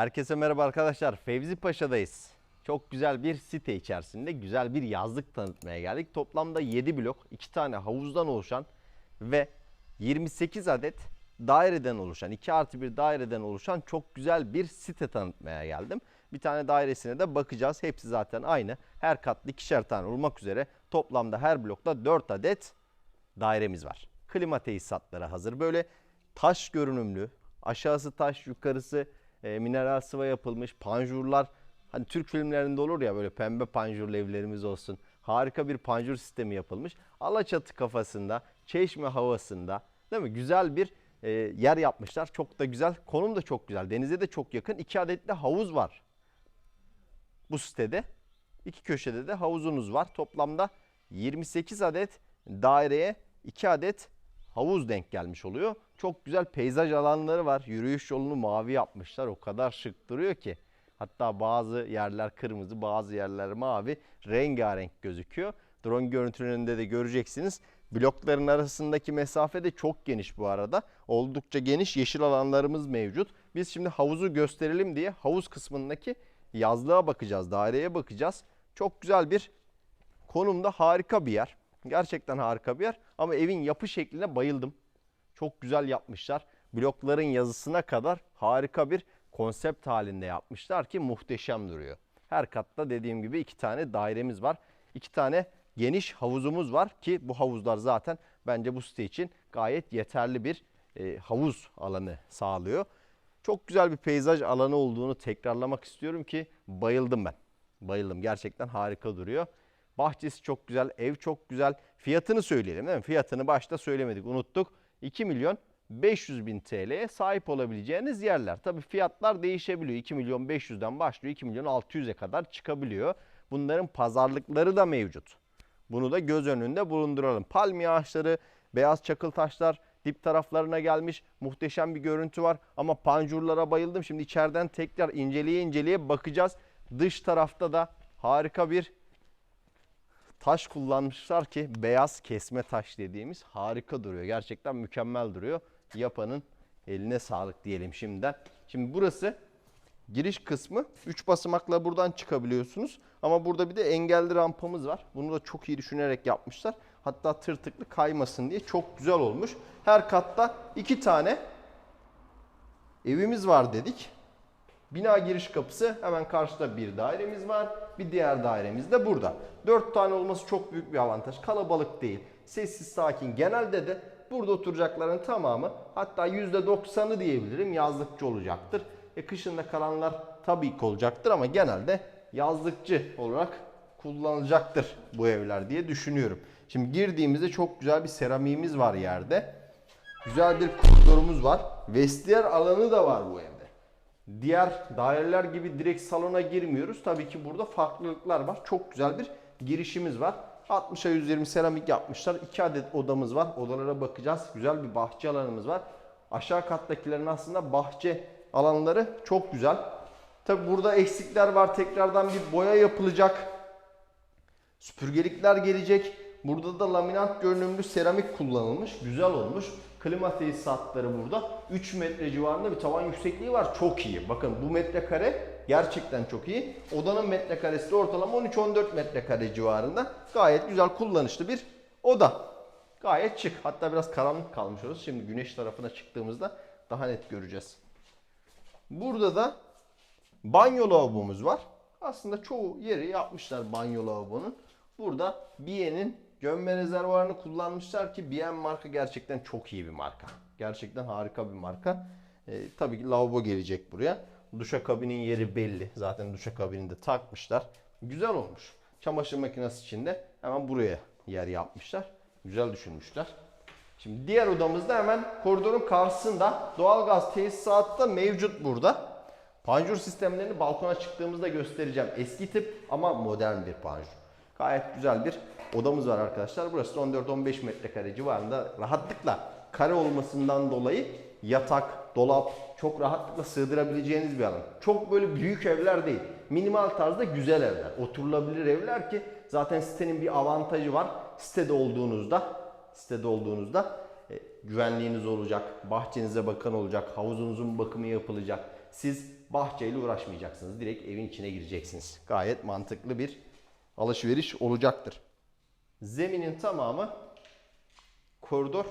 Herkese merhaba arkadaşlar. Fevzi Paşa'dayız. Çok güzel bir site içerisinde güzel bir yazlık tanıtmaya geldik. Toplamda 7 blok, 2 tane havuzdan oluşan ve 28 adet daireden oluşan, 2 artı bir daireden oluşan çok güzel bir site tanıtmaya geldim. Bir tane dairesine de bakacağız. Hepsi zaten aynı. Her katlı ikişer tane olmak üzere toplamda her blokta 4 adet dairemiz var. Klima tesisatları hazır. Böyle taş görünümlü, aşağısı taş, yukarısı e, mineral sıva yapılmış panjurlar. Hani Türk filmlerinde olur ya böyle pembe panjurlu evlerimiz olsun. Harika bir panjur sistemi yapılmış. Alaçatı kafasında, çeşme havasında değil mi? Güzel bir e, yer yapmışlar. Çok da güzel. Konum da çok güzel. Denize de çok yakın. İki adet de havuz var bu sitede. İki köşede de havuzunuz var. Toplamda 28 adet daireye 2 adet havuz denk gelmiş oluyor. Çok güzel peyzaj alanları var. Yürüyüş yolunu mavi yapmışlar. O kadar şık duruyor ki. Hatta bazı yerler kırmızı, bazı yerler mavi. Rengarenk gözüküyor. Drone görüntülerinde de göreceksiniz. Blokların arasındaki mesafe de çok geniş bu arada. Oldukça geniş yeşil alanlarımız mevcut. Biz şimdi havuzu gösterelim diye havuz kısmındaki yazlığa bakacağız, daireye bakacağız. Çok güzel bir konumda harika bir yer. Gerçekten harika bir yer ama evin yapı şekline bayıldım. Çok güzel yapmışlar. Blokların yazısına kadar harika bir konsept halinde yapmışlar ki muhteşem duruyor. Her katta dediğim gibi iki tane dairemiz var. İki tane geniş havuzumuz var ki bu havuzlar zaten bence bu site için gayet yeterli bir e, havuz alanı sağlıyor. Çok güzel bir peyzaj alanı olduğunu tekrarlamak istiyorum ki bayıldım ben. Bayıldım. Gerçekten harika duruyor. Bahçesi çok güzel, ev çok güzel. Fiyatını söyleyelim değil mi? Fiyatını başta söylemedik, unuttuk. 2 milyon 500 bin TL'ye sahip olabileceğiniz yerler. Tabii fiyatlar değişebiliyor. 2 milyon 500'den başlıyor, 2 milyon 600'e kadar çıkabiliyor. Bunların pazarlıkları da mevcut. Bunu da göz önünde bulunduralım. Palmiye ağaçları, beyaz çakıl taşlar dip taraflarına gelmiş. Muhteşem bir görüntü var ama panjurlara bayıldım. Şimdi içeriden tekrar inceleye inceleye bakacağız. Dış tarafta da harika bir taş kullanmışlar ki beyaz kesme taş dediğimiz harika duruyor. Gerçekten mükemmel duruyor. Yapanın eline sağlık diyelim şimdiden. Şimdi burası giriş kısmı. 3 basamakla buradan çıkabiliyorsunuz. Ama burada bir de engelli rampamız var. Bunu da çok iyi düşünerek yapmışlar. Hatta tırtıklı kaymasın diye çok güzel olmuş. Her katta iki tane evimiz var dedik. Bina giriş kapısı hemen karşıda bir dairemiz var. Bir diğer dairemiz de burada. 4 tane olması çok büyük bir avantaj. Kalabalık değil. Sessiz sakin. Genelde de burada oturacakların tamamı hatta %90'ı diyebilirim yazlıkçı olacaktır. E kışında kalanlar tabii ki olacaktır ama genelde yazlıkçı olarak kullanılacaktır bu evler diye düşünüyorum. Şimdi girdiğimizde çok güzel bir seramiğimiz var yerde. Güzel bir koridorumuz var. Vestiyer alanı da var bu evde. Diğer daireler gibi direkt salona girmiyoruz. Tabii ki burada farklılıklar var. Çok güzel bir girişimiz var. 60'a 120 seramik yapmışlar. 2 adet odamız var. Odalara bakacağız. Güzel bir bahçe alanımız var. Aşağı kattakilerin aslında bahçe alanları çok güzel. Tabii burada eksikler var. Tekrardan bir boya yapılacak. Süpürgelikler gelecek. Burada da laminat görünümlü seramik kullanılmış. Güzel olmuş. Klima tesisatları burada. 3 metre civarında bir tavan yüksekliği var. Çok iyi. Bakın bu metrekare gerçekten çok iyi. Odanın metrekaresi de ortalama 13-14 metrekare civarında. Gayet güzel kullanışlı bir oda. Gayet şık. Hatta biraz karanlık kalmış orası. Şimdi güneş tarafına çıktığımızda daha net göreceğiz. Burada da banyo lavabomuz var. Aslında çoğu yeri yapmışlar banyo lavabonun. Burada Bien'in gömme rezervuarını kullanmışlar ki Bien marka gerçekten çok iyi bir marka. Gerçekten harika bir marka. Ee, tabii ki lavabo gelecek buraya. Duşakabinin yeri belli. Zaten duşakabini de takmışlar. Güzel olmuş. Çamaşır makinesi için de hemen buraya yer yapmışlar. Güzel düşünmüşler. Şimdi diğer odamızda hemen koridorun karşısında doğalgaz tesisatı da mevcut burada. Panjur sistemlerini balkona çıktığımızda göstereceğim. Eski tip ama modern bir panjur. Gayet güzel bir odamız var arkadaşlar. Burası da 14-15 metrekare civarında rahatlıkla kare olmasından dolayı yatak, dolap çok rahatlıkla sığdırabileceğiniz bir alan. Çok böyle büyük evler değil. Minimal tarzda güzel evler. Oturulabilir evler ki zaten sitenin bir avantajı var. Sitede olduğunuzda sitede olduğunuzda e, güvenliğiniz olacak, bahçenize bakan olacak, havuzunuzun bakımı yapılacak. Siz bahçeyle uğraşmayacaksınız. Direkt evin içine gireceksiniz. Gayet mantıklı bir alışveriş olacaktır. Zeminin tamamı koridor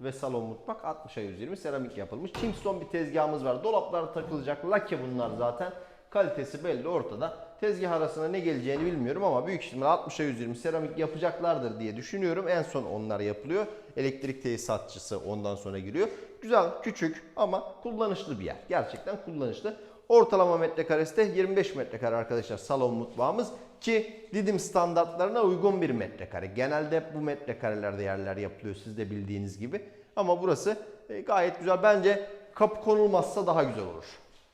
ve salon mutfak 60'a 120 seramik yapılmış. Kingston bir tezgahımız var. Dolaplar takılacak. Lake bunlar zaten. Kalitesi belli ortada. Tezgah arasına ne geleceğini bilmiyorum ama büyük ihtimal 60'a 120 seramik yapacaklardır diye düşünüyorum. En son onlar yapılıyor. Elektrik tesisatçısı ondan sonra giriyor. Güzel, küçük ama kullanışlı bir yer. Gerçekten kullanışlı. Ortalama metrekaresi de 25 metrekare arkadaşlar salon mutfağımız ki Didim standartlarına uygun bir metrekare. Genelde bu metrekarelerde yerler yapılıyor siz de bildiğiniz gibi. Ama burası e, gayet güzel. Bence kapı konulmazsa daha güzel olur.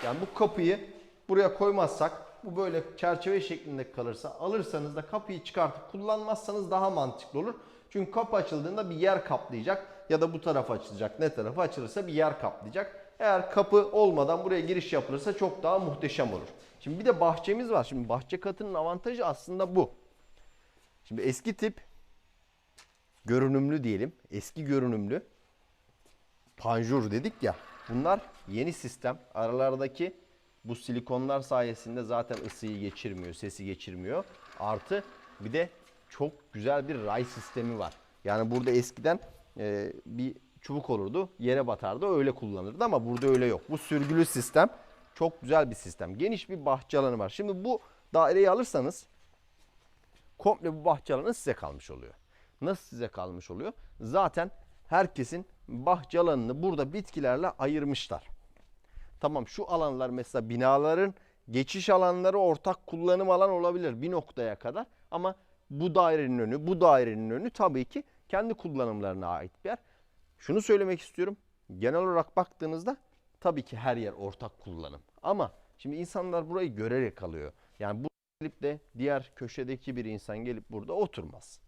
Yani bu kapıyı buraya koymazsak bu böyle çerçeve şeklinde kalırsa alırsanız da kapıyı çıkartıp kullanmazsanız daha mantıklı olur. Çünkü kapı açıldığında bir yer kaplayacak ya da bu taraf açılacak. Ne tarafı açılırsa bir yer kaplayacak. Eğer kapı olmadan buraya giriş yapılırsa çok daha muhteşem olur. Şimdi bir de bahçemiz var. Şimdi bahçe katının avantajı aslında bu. Şimdi eski tip görünümlü diyelim. Eski görünümlü panjur dedik ya. Bunlar yeni sistem. Aralardaki bu silikonlar sayesinde zaten ısıyı geçirmiyor, sesi geçirmiyor. Artı bir de çok güzel bir ray sistemi var. Yani burada eskiden e, bir çubuk olurdu, yere batardı, öyle kullanırdı ama burada öyle yok. Bu sürgülü sistem çok güzel bir sistem. Geniş bir bahçe alanı var. Şimdi bu daireyi alırsanız komple bu bahçe alanı size kalmış oluyor. Nasıl size kalmış oluyor? Zaten herkesin bahçe alanını burada bitkilerle ayırmışlar. Tamam şu alanlar mesela binaların geçiş alanları ortak kullanım alan olabilir bir noktaya kadar ama bu dairenin önü, bu dairenin önü tabii ki kendi kullanımlarına ait bir yer. Şunu söylemek istiyorum. Genel olarak baktığınızda tabii ki her yer ortak kullanım. Ama şimdi insanlar burayı görerek alıyor. Yani bu gelip de diğer köşedeki bir insan gelip burada oturmaz.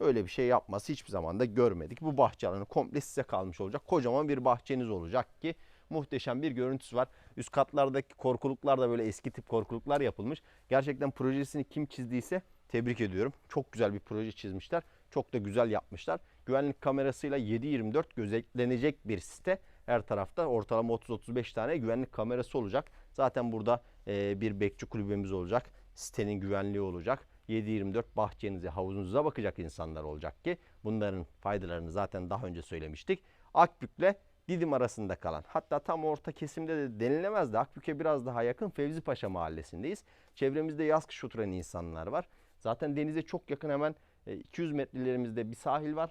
Öyle bir şey yapması hiçbir zaman da görmedik. Bu bahçe alanı komple size kalmış olacak. Kocaman bir bahçeniz olacak ki muhteşem bir görüntüsü var. Üst katlardaki korkuluklar da böyle eski tip korkuluklar yapılmış. Gerçekten projesini kim çizdiyse tebrik ediyorum. Çok güzel bir proje çizmişler. Çok da güzel yapmışlar. Güvenlik kamerasıyla 7-24 gözetlenecek bir site. Her tarafta ortalama 30-35 tane güvenlik kamerası olacak. Zaten burada e, bir bekçi kulübemiz olacak. Sitenin güvenliği olacak. 7-24 bahçenize, havuzunuza bakacak insanlar olacak ki bunların faydalarını zaten daha önce söylemiştik. Akbük'le Didim arasında kalan hatta tam orta kesimde de denilemez de Akbük'e biraz daha yakın Fevzi Paşa mahallesindeyiz. Çevremizde yaz kış oturan insanlar var. Zaten denize çok yakın hemen e, 200 metrelerimizde bir sahil var.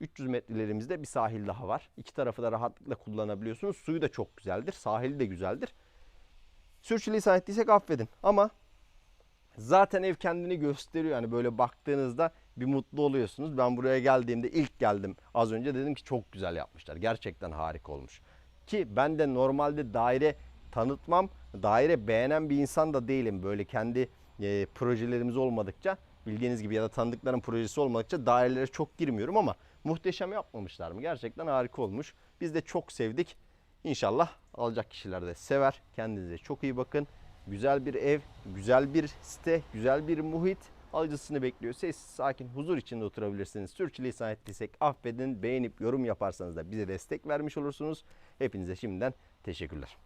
300 metrelerimizde bir sahil daha var. İki tarafı da rahatlıkla kullanabiliyorsunuz. Suyu da çok güzeldir. Sahili de güzeldir. Sürçülisan ettiysek affedin. Ama zaten ev kendini gösteriyor. Yani böyle baktığınızda bir mutlu oluyorsunuz. Ben buraya geldiğimde ilk geldim az önce dedim ki çok güzel yapmışlar. Gerçekten harika olmuş. Ki ben de normalde daire tanıtmam, daire beğenen bir insan da değilim. Böyle kendi e, projelerimiz olmadıkça bildiğiniz gibi ya da tanıdıkların projesi olmadıkça dairelere çok girmiyorum ama muhteşem yapmamışlar mı? Gerçekten harika olmuş. Biz de çok sevdik. İnşallah alacak kişiler de sever. Kendinize çok iyi bakın. Güzel bir ev, güzel bir site, güzel bir muhit alıcısını bekliyor. Sessiz, sakin, huzur içinde oturabilirsiniz. Sürçülisan ettiysek affedin. Beğenip yorum yaparsanız da bize destek vermiş olursunuz. Hepinize şimdiden teşekkürler.